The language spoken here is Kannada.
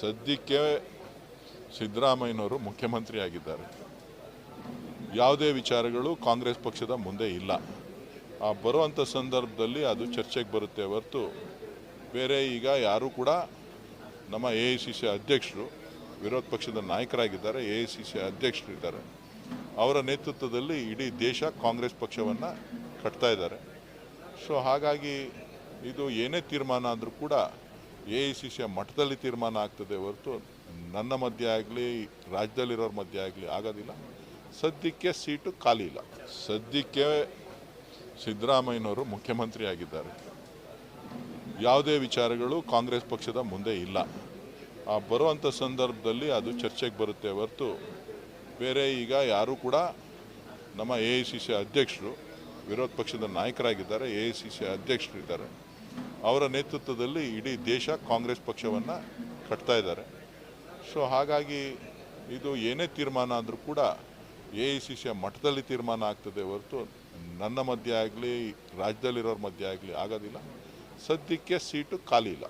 ಸದ್ಯಕ್ಕೆ ಸಿದ್ದರಾಮಯ್ಯನವರು ಮುಖ್ಯಮಂತ್ರಿ ಆಗಿದ್ದಾರೆ ಯಾವುದೇ ವಿಚಾರಗಳು ಕಾಂಗ್ರೆಸ್ ಪಕ್ಷದ ಮುಂದೆ ಇಲ್ಲ. ಆ ಬರುವಂಥ ಸಂದರ್ಭದಲ್ಲಿ ಅದು ಚರ್ಚೆಗೆ ಬರುತ್ತೆ ಹೊರತು ಬೇರೆ ಈಗ ಯಾರೂ ಕೂಡ ನಮ್ಮ ಎ ಸಿ ಅಧ್ಯಕ್ಷರು, ವಿರೋಧ ಪಕ್ಷದ ನಾಯಕರಾಗಿದ್ದಾರೆ, ಎ ಐ ಸಿ ಸಿ ಅಧ್ಯಕ್ಷರು ಇದ್ದಾರೆ. ಅವರ ನೇತೃತ್ವದಲ್ಲಿ ಇಡೀ ದೇಶ ಕಾಂಗ್ರೆಸ್ ಪಕ್ಷವನ್ನು ಕಟ್ತಾ ಇದ್ದಾರೆ. ಸೊ ಹಾಗಾಗಿ ಇದು ಏನೇ ತೀರ್ಮಾನ ಆದರೂ ಕೂಡ ಎ ಐ ಸಿ ಸಿಯ ಮಟ್ಟದಲ್ಲಿ ತೀರ್ಮಾನ ಆಗ್ತದೆ ಹೊರತು ನನ್ನ ಮಧ್ಯೆ ಆಗಲಿ, ರಾಜ್ಯದಲ್ಲಿರೋರ ಮಧ್ಯೆ ಆಗಲಿ ಆಗೋದಿಲ್ಲ. ಸದ್ಯಕ್ಕೆ ಸೀಟು ಖಾಲಿ ಇಲ್ಲ. ಸದ್ಯಕ್ಕೆ ಸಿದ್ದರಾಮಯ್ಯನವರು ಮುಖ್ಯಮಂತ್ರಿ ಆಗಿದ್ದಾರೆ. ಯಾವುದೇ ವಿಚಾರಗಳು ಕಾಂಗ್ರೆಸ್ ಪಕ್ಷದ ಮುಂದೆ ಇಲ್ಲ. ಆ ಬರುವಂಥ ಸಂದರ್ಭದಲ್ಲಿ ಅದು ಚರ್ಚೆಗೆ ಬರುತ್ತೆ ಹೊರತು ಬೇರೆ ಈಗ ಯಾರೂ ಕೂಡ ನಮ್ಮ ಎ ಐ ಸಿ ಸಿ ಅಧ್ಯಕ್ಷರು, ವಿರೋಧ ಪಕ್ಷದ ನಾಯಕರಾಗಿದ್ದಾರೆ, ಎ ಐ ಸಿ ಸಿ ಅಧ್ಯಕ್ಷರು ಇದ್ದಾರೆ ಅವರ ನೇತೃತ್ವದಲ್ಲಿ ಇಡೀ ದೇಶ ಕಾಂಗ್ರೆಸ್ ಪಕ್ಷವನ್ನು ಕಟ್ತಾ ಇದ್ದಾರೆ. ಸೊ ಹಾಗಾಗಿ ಇದು ಏನೇ ತೀರ್ಮಾನ ಆದರೂ ಕೂಡ ಎ ಐ ಸಿ ಸಿಯ ಮಠದಲ್ಲಿ ತೀರ್ಮಾನ ಆಗ್ತದೆ ಹೊರತು ನನ್ನ ಮಧ್ಯೆ ಆಗಲಿ, ರಾಜ್ಯದಲ್ಲಿರೋರ ಮಧ್ಯೆ ಆಗಲಿ ಆಗೋದಿಲ್ಲ. ಸದ್ಯಕ್ಕೆ ಸೀಟು ಖಾಲಿ ಇಲ್ಲ.